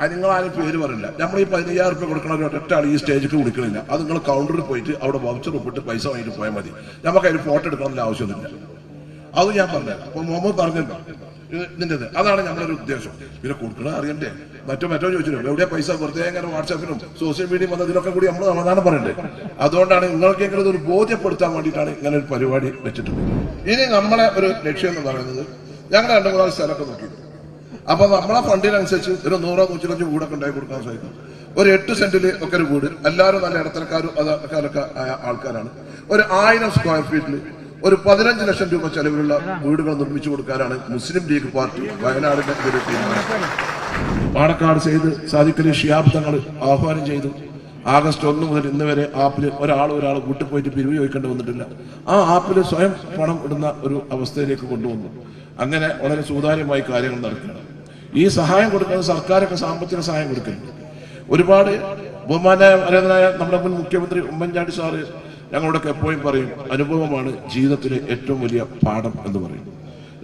അത് നിങ്ങൾ ആരും പേര് പറയില്ല. നമ്മൾ ഈ പതിനയ്യായിരം റുപ്യ കൊടുക്കണ ഒരു ഒറ്റ ആൾ ഈ സ്റ്റേജിൽ കൊടുക്കണില്ല. അത് നിങ്ങൾ കൗണ്ടറിൽ പോയിട്ട് അവിടെ വൗച്ചർ ഒപ്പിട്ട് പൈസ വാങ്ങിയിട്ട് പോയാൽ മതി. നമുക്ക് അതിന് ഫോട്ടോ എടുക്കണമെന്ന് ആവശ്യമൊന്നുമില്ല. അത് ഞാൻ പറഞ്ഞത്. അപ്പൊ മുഹമ്മദ് പറഞ്ഞല്ലോ. ഇത് ഇതിന്റെത് അതാണ് ഞങ്ങളൊരു ഉദ്ദേശം. പിന്നെ കൊടുക്കണത് അറിയണ്ടേ? മറ്റോ മറ്റോ ചോദിച്ചില്ലോ എവിടെയാ പൈസ? വെറുതെ ഇങ്ങനെ വാട്സാപ്പിലും സോഷ്യൽ മീഡിയ വന്നതിലൊക്കെ കൂടി നമ്മൾ സമാധാനം പറയണ്ടേ? അതുകൊണ്ടാണ് നിങ്ങൾക്കെങ്കിലും ഇതൊരു ബോധ്യപ്പെടുത്താൻ വേണ്ടിയിട്ടാണ് ഇങ്ങനെ ഒരു പരിപാടി വെച്ചിട്ടുള്ളത്. ഇനി നമ്മളെ ഒരു ലക്ഷ്യം എന്ന് പറയുന്നത് ഞങ്ങൾ രണ്ടു മൂന്നാൽ സ്ഥലമൊക്കെ നോക്കി അപ്പൊ നമ്മളെ ഫണ്ടിനനുസരിച്ച് ഒരു നൂറോ നൂറ്റിലഞ്ച് വീടൊക്കെ ഉണ്ടായി കൊടുക്കാൻ സാധിക്കും. ഒരു എട്ട് സെന്റിൽ ഒക്കെ ഒരു വീട്. എല്ലാവരും നല്ല ഇടത്തരക്കാരും അതൊക്കെ ആയ ആൾക്കാരാണ്. ഒരു ആയിരം സ്ക്വയർ ഫീറ്റിൽ ഒരു പതിനഞ്ച് ലക്ഷം രൂപ ചെലവിലുള്ള വീടുകൾ നിർമ്മിച്ചു കൊടുക്കാനാണ് മുസ്ലിം ലീഗ് പാർട്ടി വയനാടിന്റെ ഒരു തീരുമാനം. പാണക്കാട് ചെയ്ത് സാദിഖലി ഷിയാബ് തങ്ങൾ ആഹ്വാനം ചെയ്തു. ആഗസ്റ്റ് ഒന്ന് മുതൽ ഇന്ന് വരെ ആപ്പിൽ ഒരാൾ ഒരാൾ കൂട്ടിപ്പോയിട്ട് പോയിട്ട് പിരിവ് ചോദിക്കേണ്ടി വന്നിട്ടില്ല. ആ ആപ്പിൽ സ്വയം പണം ഇടുന്ന ഒരു അവസ്ഥയിലേക്ക് കൊണ്ടുവന്നു. അങ്ങനെ വളരെ സുതാര്യമായി കാര്യങ്ങൾ നടക്കുകയാണ്. ഈ സഹായം കൊടുക്കുന്നത് സർക്കാരൊക്കെ സാമ്പത്തിക സഹായം കൊടുക്കുന്നുണ്ട് ഒരുപാട് ബഹുമാനായ നമ്മുടെ മുൻ മുഖ്യമന്ത്രി ഉമ്മൻചാണ്ടി സാറ് ഞങ്ങളോടൊക്കെ എപ്പോഴും പറയും അനുഭവമാണ് ജീവിതത്തിലെ ഏറ്റവും വലിയ പാഠം എന്ന് പറയും.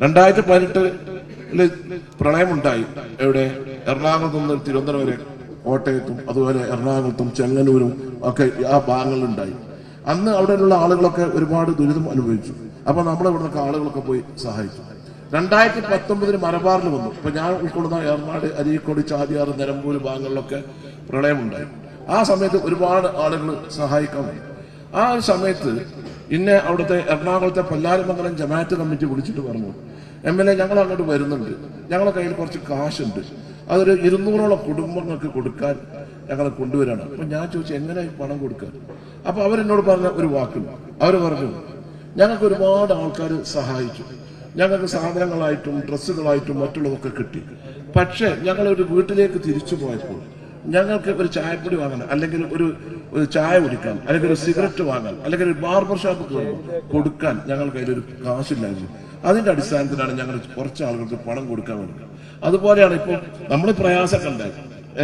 രണ്ടായിരത്തി പതിനെട്ടിൽ പ്രളയമുണ്ടായി. എവിടെ? എറണാകുളത്ത് നിന്ന് തിരുവനന്തപുരം വരെ കോട്ടയത്തും അതുപോലെ എറണാകുളത്തും ചെങ്ങന്നൂരും ഒക്കെ ആ ഭാഗങ്ങളിലുണ്ടായി. അന്ന് അവിടെയുള്ള ആളുകളൊക്കെ ഒരുപാട് ദുരിതം അനുഭവിച്ചു. അപ്പൊ നമ്മൾ ഇവിടുന്ന് ആളുകളൊക്കെ പോയി സഹായിച്ചു. രണ്ടായിരത്തി പത്തൊമ്പതിന് മലബാറിൽ വന്നു. ഇപ്പൊ ഞാൻ ഉൾക്കൊള്ളുന്ന ഏർനാട് അരീക്കോട് ചാതിയാറ് നിലമ്പൂർ ഭാഗങ്ങളിലൊക്കെ പ്രളയമുണ്ടായി. ആ സമയത്ത് ഒരുപാട് ആളുകൾ സഹായിക്കാൻ ആ ഒരു സമയത്ത് ഇന്നെ അവിടുത്തെ എറണാകുളത്തെ പല്ലാരിമംഗലം ജമാഅത്ത് കമ്മിറ്റി വിളിച്ചിട്ട് പറഞ്ഞു എം എൽ എ ഞങ്ങൾ അങ്ങോട്ട് വരുന്നുണ്ട്. ഞങ്ങളുടെ കയ്യിൽ കുറച്ച് കാശുണ്ട്. അതൊരു ഇരുന്നൂറോളം കുടുംബങ്ങൾക്ക് കൊടുക്കാൻ ഞങ്ങൾ കൊണ്ടുവരാണ്. അപ്പൊ ഞാൻ ചോദിച്ചു എങ്ങനെ പണം കൊടുക്കാൻ? അപ്പൊ അവരെന്നോട് പറഞ്ഞ ഒരു വാക്കുണ്ട്. അവർ പറഞ്ഞു ഞങ്ങൾക്ക് ഒരുപാട് ആൾക്കാർ സഹായിച്ചു. ഞങ്ങൾക്ക് സാധനങ്ങളായിട്ടും ഡ്രസ്സുകളായിട്ടും മറ്റുള്ളതൊക്കെ കിട്ടി. പക്ഷേ ഞങ്ങൾ ഒരു വീട്ടിലേക്ക് തിരിച്ചു പോയപ്പോൾ ഞങ്ങൾക്ക് ഒരു ചായപ്പൊടി വാങ്ങണം അല്ലെങ്കിൽ ഒരു ചായ കുടിക്കാൻ അല്ലെങ്കിൽ ഒരു സിഗരറ്റ് വാങ്ങാൻ അല്ലെങ്കിൽ ഒരു ബാർബർ ഷോപ്പ് കയറുമ്പോൾ കൊടുക്കാൻ ഞങ്ങൾ കയ്യിലൊരു കാശില്ലായിരുന്നു. അതിന്റെ അടിസ്ഥാനത്തിലാണ് ഞങ്ങൾ കുറച്ച് ആളുകൾക്ക് പണം കൊടുക്കാൻ വേണ്ടി. അതുപോലെയാണ് ഇപ്പോൾ നമ്മൾ പ്രയാസം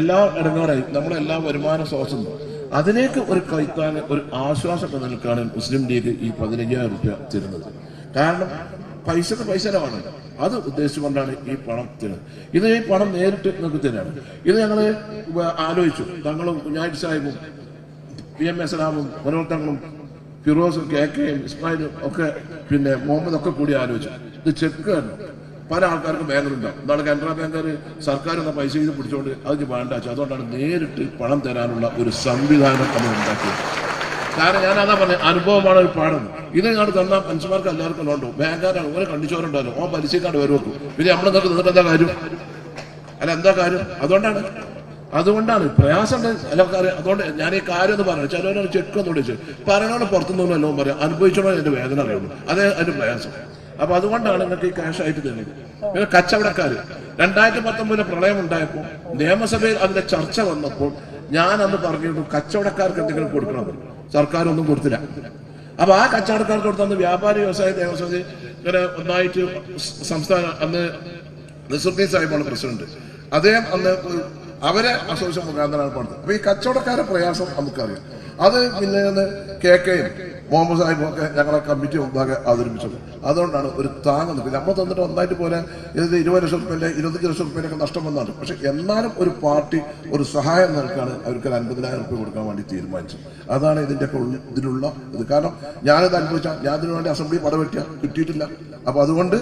എല്ലാ ഇടങ്ങാറായി എല്ലാ വരുമാന സ്രോതസ്സും. അതിലേക്ക് ഒരു കൈത്താൻ ഒരു ആശ്വാസം നിൽക്കാണ് മുസ്ലിം ലീഗ് ഈ പതിനയ്യായിരം രൂപ തരുന്നത്. കാരണം പൈസ പൈസരമാണ് അത് ഉദ്ദേശിച്ചുകൊണ്ടാണ് ഈ പണം തരുന്നത്. ഇത് ഈ പണം നേരിട്ട് നിങ്ങൾക്ക് തരാണ് ഇത് ഞങ്ങൾ ആലോചിച്ചു. തങ്ങളും കുഞ്ഞാഴ്ച സാഹിബും പി എം എസ് റാമും മനോത്തങ്ങളും ഫിറോസും കെ കെയും ഇസ്മായിലും ഒക്കെ പിന്നെ മുഹമ്മദ് ഒക്കെ കൂടി ആലോചിച്ചു. ഇത് ചെക്ക് പല ആൾക്കാർക്ക് ബാങ്കറുണ്ടാവും എന്താണ് കാനറ ബാങ്കുകാർ സർക്കാർ എന്ന പൈസ ഇത് പിടിച്ചുകൊണ്ട് അതിന് വേണ്ട അതുകൊണ്ടാണ് നേരിട്ട് പണം തരാനുള്ള ഒരു സംവിധാനം നമ്മൾ ഉണ്ടാക്കിയത്. കാരണം ഞാൻ അതാ പറഞ്ഞത് അനുഭവമാണ് ഒരു പാഠം ഇത് ഞാൻ തന്ന മനുഷ്യന്മാർക്ക് എല്ലാവർക്കും ഉണ്ടോ ബാങ്കുകാരാണ് ഓരോ കണ്ടിച്ചോരുണ്ടല്ലോ ഓ പലിശക്കാണ്ട് വരും വെക്കും പിന്നെ നമ്മൾ നിന്നിട്ട് നിന്നിട്ട് എന്താ കാര്യം? അല്ല എന്താ കാര്യം? അതുകൊണ്ടാണ്. അതുകൊണ്ടാണ് പ്രയാസം കാര്യം അതുകൊണ്ട് ഞാൻ ഈ കാര്യം എന്ന് പറഞ്ഞു ചിലവരാണ് ചെക്ക് ഒന്ന് വിളിച്ചു. പറയണോട് പുറത്തുനിന്നും എല്ലാം പറയാം. അനുഭവിച്ചോളാം എന്റെ വേദന അറിയുള്ളൂ അതേ അതിന്റെ പ്രയാസം. അപ്പൊ അതുകൊണ്ടാണ് നിങ്ങൾക്ക് ഈ ക്യാഷ് ആയിട്ട് തരുന്നത്. പിന്നെ കച്ചവടക്കാർ രണ്ടായിരത്തി പത്തൊമ്പതിലെ പ്രളയം ഉണ്ടായപ്പോൾ നിയമസഭയിൽ അതിന്റെ ചർച്ച വന്നപ്പോൾ ഞാൻ അന്ന് പറഞ്ഞിരുന്നു കച്ചവടക്കാർക്ക് എന്തെങ്കിലും കൊടുക്കണമെന്ന് സർക്കാർ ഒന്നും കൊടുത്തില്ല. അപ്പൊ ആ കച്ചവടക്കാർക്ക് കൊടുത്തന്ന് വ്യാപാരി വ്യവസായ ദേവസ്വം ഇങ്ങനെ ഒന്നായിട്ട് സംസ്ഥാന അന്ന് നസുദ്ദീൻ സാഹിബാണ് പ്രസിഡന്റ്. അദ്ദേഹം അന്ന് അവരെ അസോസിയേഷൻ മുഖാന്തരമാണ് പണിത്. അപ്പൊ ഈ കച്ചവടക്കാരുടെ പ്രയാസം നമുക്കറിയാം. അത് പിന്നെ കെ കെയും മുഹമ്മദ് സാഹിബൊക്കെ ഞങ്ങളെ കമ്മിറ്റി മുമ്പാകെ അവതരിപ്പിച്ചത്. അതുകൊണ്ടാണ് ഒരു താങ്ങ് നിൽക്കുന്നത് നമ്മൾ തന്നിട്ട് ഒന്നായിട്ട് പോലെ ഇത് ഇരുപത് ലക്ഷം റുപ്യന്റെ ഇരുപത്തഞ്ച് ലക്ഷം റുപ്യയിലൊക്കെ നഷ്ടം വന്നാണ്. പക്ഷെ എന്നാലും ഒരു പാർട്ടി ഒരു സഹായം നൽകാണ് അവർക്ക് ഒരു അൻപതിനായിരം റുപ്യ കൊടുക്കാൻ വേണ്ടി തീരുമാനിച്ചത് അതാണ് ഉള്ളിൽ- ഇതിലുള്ള ഇത്. കാരണം ഞാനിത് അനുഭവിച്ച ഞാൻ ഇതിനു വേണ്ടി അസംബ്ലി പടവെട്ടിയ കിട്ടിയിട്ടില്ല. അപ്പൊ അതുകൊണ്ട്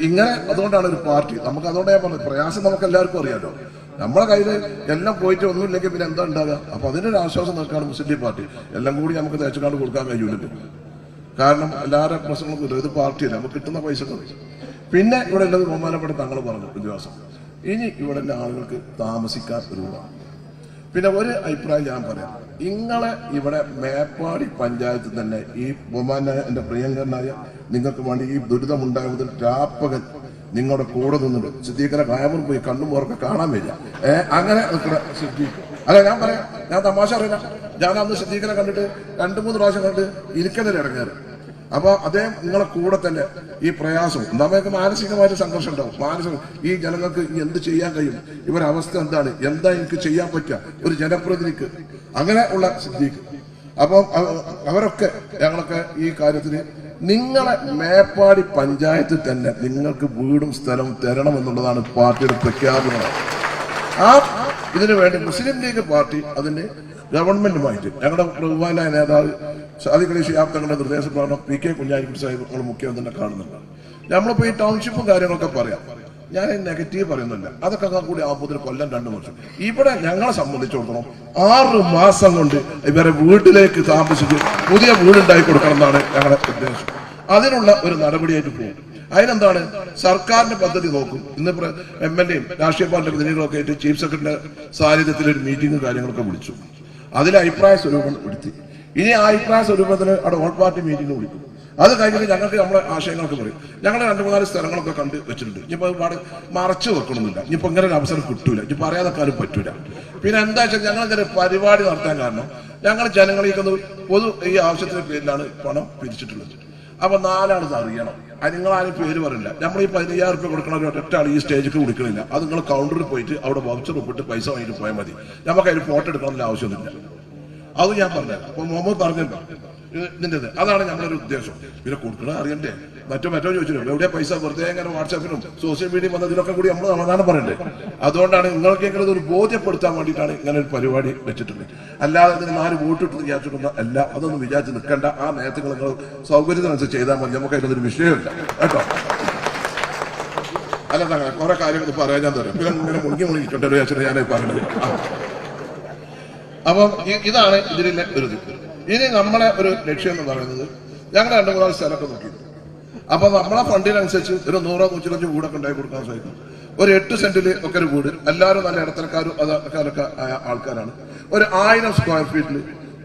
ഇങ്ങനെ അതുകൊണ്ടാണ് ഒരു പാർട്ടി. നമുക്ക് അതുകൊണ്ട് ഞാൻ പറഞ്ഞത്. പ്രയാസം നമുക്ക് എല്ലാവർക്കും അറിയാലോ. നമ്മളെ കയ്യിൽ എല്ലാം പോയിട്ട് ഒന്നുമില്ലെങ്കിൽ പിന്നെ എന്താ ഉണ്ടാകുക അപ്പൊ ഒരു ആശ്വാസം നിൽക്കാണ് മുസ്ലിം ലീഗ് പാർട്ടി. എല്ലാം കൂടി നമുക്ക് തേച്ചുകാണ്ട് കൊടുക്കാൻ കഴിയൂലല്ലോ കാരണം എല്ലാവരുടെ പ്രശ്നങ്ങളും ഇല്ല. ഇത് പാർട്ടിയല്ല. നമുക്ക് കിട്ടുന്ന പൈസ പിന്നെ ഇവിടെ ഉള്ളത് ബഹുമാനപ്പെട്ട തങ്ങൾ പറഞ്ഞു പ്രതിവാസം ഇനി ഇവിടെ ഉള്ള ആളുകൾക്ക് താമസിക്കാൻ ഒരു പിന്നെ ഒരു അഭിപ്രായം ഞാൻ പറയാം. നിങ്ങളെ ഇവിടെ മേപ്പാടി പഞ്ചായത്ത് തന്നെ ഈ ബഹുമാന എന്റെ പ്രിയങ്കരനായ നിങ്ങൾക്ക് വേണ്ടി ഈ ദുരിതമുണ്ടായതിൽ രാപ്പകൽ നിങ്ങളുടെ കൂടെ നിന്നിട്ട് സിദ്ദീഖിനെ കായമൂർ പോയി കണ്ണും മോറൊക്കെ കാണാൻ വരില്ല ഏ അങ്ങനെ നിൽക്കുന്ന സിദ്ദീഖ്. അല്ല ഞാൻ പറയാം ഞാൻ തമാശ അറിയില്ല ഞാൻ അന്ന് സിദ്ദീഖിനെ കണ്ടിട്ട് രണ്ടു മൂന്ന് പ്രാവശ്യം കണ്ടിട്ട് ഇരിക്കുന്നതിൽ ഇറങ്ങിയത്. അപ്പൊ അദ്ദേഹം നിങ്ങളെ കൂടെ തന്നെ ഈ പ്രയാസം നമുക്ക് മാനസികമായിട്ട് സംഘർഷം ഉണ്ടാവും. മാനസിക ഈ ജനങ്ങൾക്ക് എന്ത് ചെയ്യാൻ കഴിയും? ഇവരുടെ അവസ്ഥ എന്താണ്? എന്താ എനിക്ക് ചെയ്യാൻ പറ്റുക? ഒരു ജനപ്രതിനിധിക്ക്. അങ്ങനെ ഉള്ള സിദ്ധീഖ് അപ്പം അവരൊക്കെ ഞങ്ങളൊക്കെ ഈ കാര്യത്തിന് നിങ്ങളെ മേപ്പാടി പഞ്ചായത്ത് തന്നെ നിങ്ങൾക്ക് വീടും സ്ഥലവും തരണം എന്നുള്ളതാണ് പാർട്ടിയുടെ പ്രഖ്യാപനം. ആ ഇതിനു വേണ്ടി മുസ്ലിം ലീഗ് പാർട്ടി അതിന്റെ ഗവൺമെന്റുമായിട്ട് ഞങ്ങളുടെ ബഹുമാനായ നേതാവ് സാദിഖലി ഷിയാബ് തങ്ങളുടെ നിർദ്ദേശപ്രകാരം പി കെ കുഞ്ഞാലിക്കുട്ടി സാഹിബ് മുഖ്യമന്ത്രിനെ കാണുന്നുണ്ട്. നമ്മളിപ്പോ ഈ ടൗൺഷിപ്പും കാര്യങ്ങളൊക്കെ പറയാം. ഞാൻ നെഗറ്റീവ് പറയുന്നില്ല അതൊക്കെ കൂടി ആകുമ്പോൾ കൊല്ലം രണ്ടു വർഷം ഇവിടെ ഞങ്ങളെ സംബന്ധിച്ചിടത്തോളം ആറ് മാസം കൊണ്ട് ഇവരെ വീട്ടിലേക്ക് താമസിച്ച് പുതിയ വീടുണ്ടാക്കി കൊടുക്കണം എന്നാണ് ഞങ്ങളുടെ ഉദ്ദേശം. അതിനുള്ള ഒരു നടപടിയായിട്ട് പോകും അതിനെന്താണ്? സർക്കാരിന്റെ പദ്ധതി നോക്കും. ഇന്ന് എം എൽ എയും രാഷ്ട്രീയ പാർട്ടി പ്രതിനിധികളൊക്കെ ആയിട്ട് ചീഫ് സെക്രട്ടറിയുടെ സാന്നിധ്യത്തിൽ ഒരു മീറ്റിംഗ് കാര്യങ്ങളൊക്കെ വിളിച്ചു. അതിൽ അഭിപ്രായ സ്വരൂപം എടുത്തി ഇനി ആ അഭിപ്രായ സ്വരൂപത്തിന് അവിടെ ഓൾ പാർട്ടി മീറ്റിംഗ് വിളിക്കും. അത് കഴിഞ്ഞിട്ട് ഞങ്ങൾക്ക് നമ്മളെ ആശയങ്ങളൊക്കെ പറയും ഞങ്ങൾ രണ്ട് മൂന്നാൽ സ്ഥലങ്ങളൊക്കെ കണ്ട് വെച്ചിട്ടുണ്ട്. ഇനിയിപ്പോൾ ഒരുപാട് മറച്ചു വെക്കണമെന്നില്ല ഇനിയിപ്പോൾ ഇങ്ങനെ ഒരു അവസരം കിട്ടൂല. ഇനി പറയാതെക്കാരും പറ്റൂല. പിന്നെ എന്താ വെച്ചാൽ ഞങ്ങൾ ഇങ്ങനെ പരിപാടി നടത്താൻ കാരണം ഞങ്ങൾ ജനങ്ങളിലേക്കൊന്ന് പൊതു ഈ ആവശ്യത്തിന്റെ പേരിലാണ് പണം പിരിച്ചിട്ടുള്ളത്. അപ്പൊ നാലാണ് അറിയണം. നിങ്ങൾ ആരും പേര് പറയില്ല. നമ്മൾ ഈ പതിനയ്യായിരം റുപ്യ കൊടുക്കണ ഒരു ഒറ്റ ഈ സ്റ്റേജിൽ കൊടുക്കണില്ല. അത് നിങ്ങൾ കൗണ്ടറിൽ പോയിട്ട് അവിടെ വൗച്ചർ ഒപ്പിട്ട് പൈസ വാങ്ങിയിട്ട് പോയാൽ മതി. നമുക്ക് അതിന് ഫോട്ടോ എടുക്കണമെന്ന ആവശ്യമൊന്നുമില്ല. അത് ഞാൻ പറഞ്ഞുതരാം. അപ്പൊ മുഹമ്മദ് പറഞ്ഞല്ലോ. ഇതിന്റെത് അതാണ് നമ്മളൊരു ഉദ്ദേശം. പിന്നെ കൊടുക്കണ അറിയണ്ടേ? മറ്റോ മറ്റോ ചോദിച്ചില്ലോ എവിടെ പൈസ? വെറുതെ ഇങ്ങനെ വാട്സാപ്പിലും സോഷ്യൽ മീഡിയ വന്നതിലൊക്കെ കൂടി നമ്മൾ സമാധാനം പറയണ്ടേ? അതുകൊണ്ടാണ് നിങ്ങൾക്ക് ഇങ്ങനെ ഒരു ബോധ്യപ്പെടുത്താൻ വേണ്ടിയിട്ടാണ് ഇങ്ങനെ ഒരു പരിപാടി വെച്ചിട്ടുള്ളത്. അല്ലാതെ ഇതിന് നാല് വോട്ടിട്ട് വിചാരിച്ചിട്ടൊന്നും അല്ല അതൊന്നും വിചാരിച്ച് നിൽക്കേണ്ട. ആ നേരത്തെ നിങ്ങൾ സൗകര്യത്തിനനുസരിച്ച് ചെയ്താൽ മതി. നമുക്ക് അതിനൊരു വിഷയമില്ല. കേട്ടോ? അല്ല തങ്ങളെ കുറെ കാര്യങ്ങൾ പറയാൻ ഞാൻ തരാം. പിന്നെ ഇങ്ങനെ മുഴുകി മുഴുകിട്ടുണ്ട് ഞാൻ പറഞ്ഞത് ആ. അപ്പം ഇതാണ് ഇതിലെ ഒരു ഇനി നമ്മളെ ഒരു ലക്ഷ്യം എന്ന് പറയുന്നത് ഞങ്ങൾ രണ്ടു മൂന്നാൽ സ്ഥലമൊക്കെ നോക്കി അപ്പൊ നമ്മളെ ഫണ്ടിനനുസരിച്ച് ഒരു നൂറോ നൂറ്റിലഞ്ച് വീടൊക്കെ ഉണ്ടായി കൊടുക്കാൻ സാധിക്കും. ഒരു എട്ട് സെന്റിൽ ഒക്കെ ഒരു വീട്. എല്ലാവരും നല്ല ഇടത്തരക്കാരും അതൊക്കെ ആയ ആൾക്കാരാണ്. ഒരു ആയിരം സ്ക്വയർ ഫീറ്റിൽ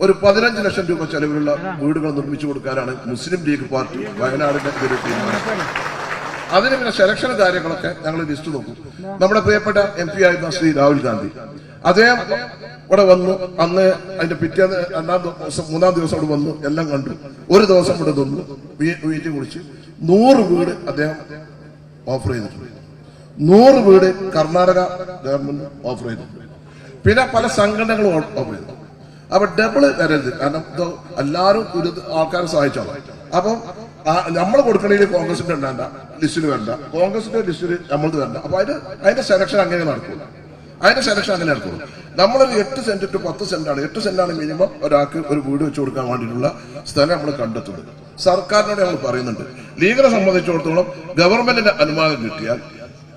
ഒരു പതിനഞ്ച് ലക്ഷം രൂപ ചെലവിലുള്ള വീടുകൾ നിർമ്മിച്ചു കൊടുക്കാനാണ് മുസ്ലിം ലീഗ് പാർട്ടി വയനാടിന്റെ ഒരു തീരുമാനം. അതിന് പിന്നെ സെലക്ഷൻ കാര്യങ്ങളൊക്കെ ഞങ്ങൾ ലിസ്റ്റ് നോക്കും. നമ്മുടെ പ്രിയപ്പെട്ട എം പി ആയിരുന്ന ശ്രീ രാഹുൽ ഗാന്ധി. അദ്ദേഹം ഇവിടെ വന്നു. അന്ന് അതിന്റെ പിറ്റേന്ന് രണ്ടാം ദിവസം മൂന്നാം ദിവസം ഇവിടെ വന്നു. എല്ലാം കണ്ടു. ഒരു ദിവസം ഇവിടെ തന്നു വീട്ടിൽ കുളിച്ച്. നൂറ് വീട് അദ്ദേഹം ഓഫർ ചെയ്തിട്ടുണ്ട്. നൂറ് വീട് കർണാടക ഗവൺമെന്റ് ഓഫർ ചെയ്തിട്ടുണ്ട്. പിന്നെ പല സംഘടനകളും ഓഫർ ചെയ്തു അപ്പൊ ഡബിൾ വരരുത്. കാരണം ഇത് എല്ലാവരും ഒരു ആൾക്കാരെ സഹായിച്ചോളാം. അപ്പം നമ്മൾ കൊടുക്കണെങ്കിൽ കോൺഗ്രസിന്റെ ഉണ്ടാണ്ട ലിസ്റ്റിൽ വരണ്ട കോൺഗ്രസിന്റെ ലിസ്റ്റിൽ നമ്മൾ വരണ്ട അപ്പൊ അതിന്റെ അതിന്റെ സെലക്ഷൻ അങ്ങനെ നടക്കുള്ളൂ അതിന്റെ സെലക്ഷൻ അങ്ങനെ നടക്കുള്ളൂ നമ്മളൊരു എട്ട് സെന്റ് ടു പത്ത് സെന്റ് ആണ്. എട്ട് സെന്റ് ആണ് മിനിമം ഒരാൾക്ക് ഒരു വീട് വെച്ച് കൊടുക്കാൻ വേണ്ടിയിട്ടുള്ള സ്ഥലം നമ്മൾ കണ്ടെത്തുന്നത്. സർക്കാരിനോട് നമ്മൾ പറയുന്നുണ്ട്. ലീഗിനെ സംബന്ധിച്ചിടത്തോളം ഗവൺമെന്റിന്റെ അനുവാദം കിട്ടിയാൽ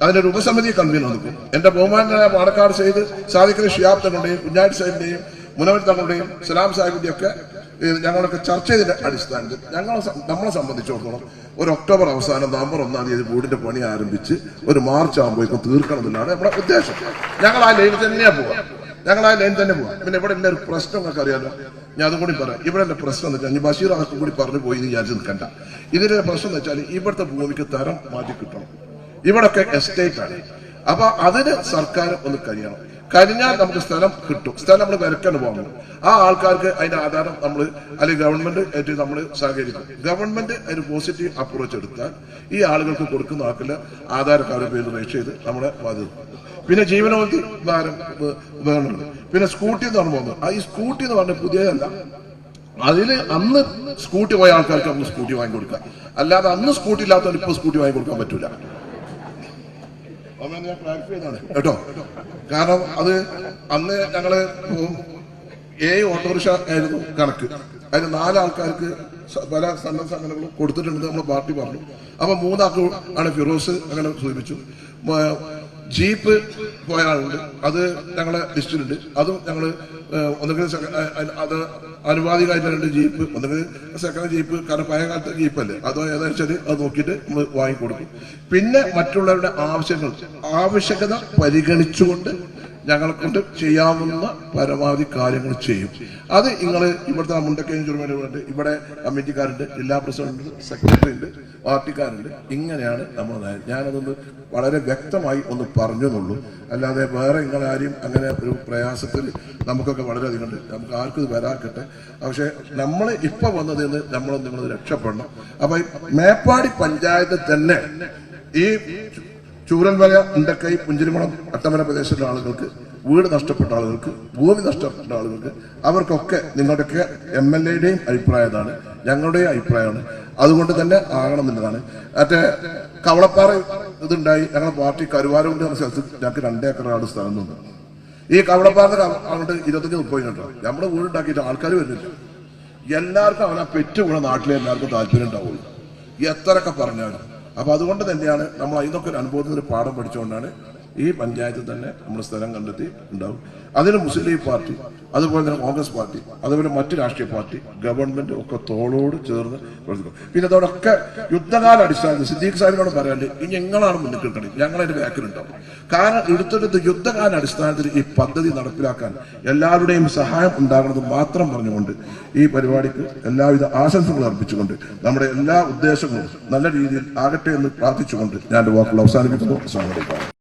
അതിന്റെ ഒരു ഉപസമിതി കൺവീനർ നിൽക്കും. എന്റെ ബഹുമാനായ പാണക്കാട് സെയ്ത് സാധിക്കുന്ന ഷിയാബ് തങ്ങളുടെയും കുഞ്ഞാടി സാഹിബിന്റെയും മുനവർ തങ്ങളുടെയും സലാം സാഹിബിന്റെയും ഒക്കെ ഞങ്ങളൊക്കെ ചർച്ച ചെയ്തതിന്റെ അടിസ്ഥാനത്തിൽ ഞങ്ങളെ നമ്മളെ സംബന്ധിച്ചിടത്തോളം ഒരു ഒക്ടോബർ അവസാനം നവംബർ ഒന്നാം തീയതി വീടിന്റെ പണി ആരംഭിച്ച് ഒരു മാർച്ച് ആകുമ്പോഴേക്കും തീർക്കണം എന്നുള്ളതാണ് നമ്മുടെ ഉദ്ദേശം. ഞങ്ങൾ ആ ലൈനിൽ തന്നെയാ പോവാം ഞങ്ങൾ ആ ലൈൻ തന്നെ പോവാം പിന്നെ ഇവിടെ എല്ലാവരും പ്രശ്നം നിങ്ങൾക്ക് അറിയാലോ ഞാൻ അതും കൂടി പറയാം. ഇവിടെ എന്റെ പ്രശ്നം എന്ന് വെച്ചാൽ ബഷീർ അതൊക്കെ കൂടി പറഞ്ഞു പോയി എന്ന് വിചാരിച്ച് നിൽക്കണ്ട. ഇതിന്റെ പ്രശ്നം എന്ന് വെച്ചാൽ ഇവിടുത്തെ ഭൂമിക്ക് തരം മാറ്റി കിട്ടണം ഇവിടൊക്കെ എസ്റ്റേറ്റ് ആണ് അപ്പൊ അതിന് സർക്കാർ ഒന്ന് കഴിയണം. കഴിഞ്ഞാൽ നമുക്ക് സ്ഥലം കിട്ടും. സ്ഥലം നമ്മൾ വിലക്കാണ് പോകുന്നത്. ആ ആൾക്കാർക്ക് അതിന്റെ ആധാരം നമ്മൾ അല്ലെങ്കിൽ ഗവൺമെന്റ് ആയിട്ട് നമ്മൾ സഹകരിക്കും. ഗവൺമെന്റ് അതിന് പോസിറ്റീവ് അപ്രോച്ച് എടുത്താൽ ഈ ആളുകൾക്ക് കൊടുക്കുന്ന ആക്കില്ല കാർഡ് പേര് രജിസ്റ്റർ ചെയ്ത് നമ്മളെ ബാധ്യത പിന്നെ ജീവനോധി ഭാരം ഉപ- ഉപകരണങ്ങൾ. പിന്നെ സ്കൂട്ടി എന്ന് പറഞ്ഞു പോകുന്നത്. ആ ഈ സ്കൂട്ടി എന്ന് പറഞ്ഞ പുതിയതല്ല. അതിൽ അന്ന് സ്കൂട്ടി പോയ ആൾക്കാർക്ക് നമുക്ക് സ്കൂട്ടി വാങ്ങി കൊടുക്കാം അല്ലാതെ അന്ന് സ്കൂട്ടി ഇല്ലാത്തവർ ഇപ്പൊ സ്കൂട്ടി വാങ്ങി കൊടുക്കാൻ പറ്റൂല. കേട്ടോ? കാരണം അത് അന്ന് ഞങ്ങൾ ഏഴ് ഓട്ടോറിക്ഷ ആയിരുന്നു കണക്ക്. അതിന് നാലാൾക്കാർക്ക് പല സന്നദ്ധ സംഘടനകളും കൊടുത്തിട്ടുണ്ട് നമ്മൾ പാർട്ടി പറഞ്ഞു. അപ്പൊ മൂന്നാൾക്ക് ആണ് ഫിറോസ് അങ്ങനെ സൂചിപ്പിച്ചു. ജീപ്പ് പോയ ആളുണ്ട് അത് ഞങ്ങളെ ലിസ്റ്റിലുണ്ട്. അതും ഞങ്ങൾ ഒന്നുകിൽ അത് അനുവാദികമായിട്ട് രണ്ട് ജീപ്പ് ഒന്നുകിൽ സെക്കൻഡ് ജീപ്പ് കാരണം പഴയ കാലത്തെ ജീപ്പല്ലേ. അതോ ഏതാ വെച്ചാൽ അത് നോക്കിയിട്ട് നമ്മൾ വാങ്ങിക്കൊടുക്കും. പിന്നെ മറ്റുള്ളവരുടെ ആവശ്യങ്ങൾ ആവശ്യകത പരിഗണിച്ചുകൊണ്ട് ഞങ്ങളെ കൊണ്ട് ചെയ്യാവുന്ന പരമാവധി കാര്യങ്ങൾ ചെയ്യും. അത് നിങ്ങൾ ഇവിടുത്തെ മുണ്ടക്കയം ചുരുമനുണ്ട് ഇവിടെ കമ്മിറ്റിക്കാരുണ്ട് ജില്ലാ പ്രസിഡന്റ് സെക്രട്ടറി ഉണ്ട് പാർട്ടിക്കാരുണ്ട്. ഇങ്ങനെയാണ് നമ്മൾ. ഞാനതൊന്ന് വളരെ വ്യക്തമായി ഒന്ന് പറഞ്ഞു എന്നുള്ളൂ അല്ലാതെ വേറെ നിങ്ങളാരെയും അങ്ങനെ ഒരു പ്രയാസത്തിൽ നമുക്കൊക്കെ വളരെയധികം ഉണ്ട്. നമുക്ക് ആർക്കും വരാക്കട്ടെ. പക്ഷേ നമ്മൾ ഇപ്പം വന്നതിൽ നിന്ന് നമ്മൾ നിങ്ങൾ രക്ഷപ്പെടണം. അപ്പം മേപ്പാടി പഞ്ചായത്ത് തന്നെ ഈ ചൂരൽമല ഉണ്ടക്കൈ പുഞ്ചിരിമണം അട്ടമല പ്രദേശത്തുള്ള ആളുകൾക്ക് വീട് നഷ്ടപ്പെട്ട ആളുകൾക്ക് ഭൂമി നഷ്ടപ്പെട്ട ആളുകൾക്ക് അവർക്കൊക്കെ നിങ്ങളുടെയൊക്കെ എം എൽ എയുടെയും അഭിപ്രായമാണ് ഞങ്ങളുടെയും അഭിപ്രായമാണ്. അതുകൊണ്ട് തന്നെ ആകണം എന്നുള്ളതാണ് മറ്റേ കവളപ്പാറ ഇതുണ്ടായി ഞങ്ങളുടെ പാർട്ടി എന്ന സ്ഥലത്ത് ഞങ്ങൾക്ക് രണ്ടേക്കറാണ് സ്ഥലം നിന്നു ഈ കവളപ്പാറ അങ്ങോട്ട് ഇരുപത്തഞ്ച് മുപ്പത് കേട്ടോ. നമ്മുടെ വീട് വീടുണ്ടാക്കിയിട്ട് ആൾക്കാർ വരുന്നില്ല. എല്ലാവർക്കും അവനെ പെറ്റു കൂടെ നാട്ടിലെ എല്ലാവർക്കും താല്പര്യം ഉണ്ടാവുള്ളൂ. എത്രയൊക്കെ പറഞ്ഞാലും. അപ്പൊ അതുകൊണ്ട് തന്നെയാണ് നമ്മൾ അതിനൊക്കെ ഒരു അനുഭവത്തിൽ ഒരു പാഠം പഠിച്ചുകൊണ്ടാണ് ഈ പഞ്ചായത്തിൽ തന്നെ നമ്മൾ സ്ഥലം കണ്ടെത്തി ഉണ്ടാവും. അതിന് മുസ്ലിം ലീഗ് പാർട്ടി അതുപോലെ തന്നെ കോൺഗ്രസ് പാർട്ടി അതുപോലെ മറ്റു രാഷ്ട്രീയ പാർട്ടി ഗവൺമെന്റ് ഒക്കെ തോളോട് ചേർന്ന് പ്രവർത്തിക്കും. പിന്നെ അതോടൊക്കെ യുദ്ധകാല അടിസ്ഥാനത്തിൽ സിദ്ദീഖ് സാഹിബിനോട് പറയാണ്ട് ഇനി ഞങ്ങളാണ് മുന്നിൽ കിട്ടണം ഞങ്ങളതിന്റെ ബാക്കിലുണ്ടാവും കാരണം എടുത്തെടുത്ത് യുദ്ധകാല അടിസ്ഥാനത്തിൽ ഈ പദ്ധതി നടപ്പിലാക്കാൻ എല്ലാവരുടെയും സഹായം ഉണ്ടാകണമെന്ന് മാത്രം പറഞ്ഞുകൊണ്ട് ഈ പരിപാടിക്ക് എല്ലാവിധ ആശംസകളും അർപ്പിച്ചുകൊണ്ട് നമ്മുടെ എല്ലാ ഉദ്ദേശങ്ങളും നല്ല രീതിയിൽ ആകട്ടെ എന്ന് പ്രാർത്ഥിച്ചുകൊണ്ട് ഞാൻ വാക്കുകൾ അവസാനിപ്പിക്കുന്നു.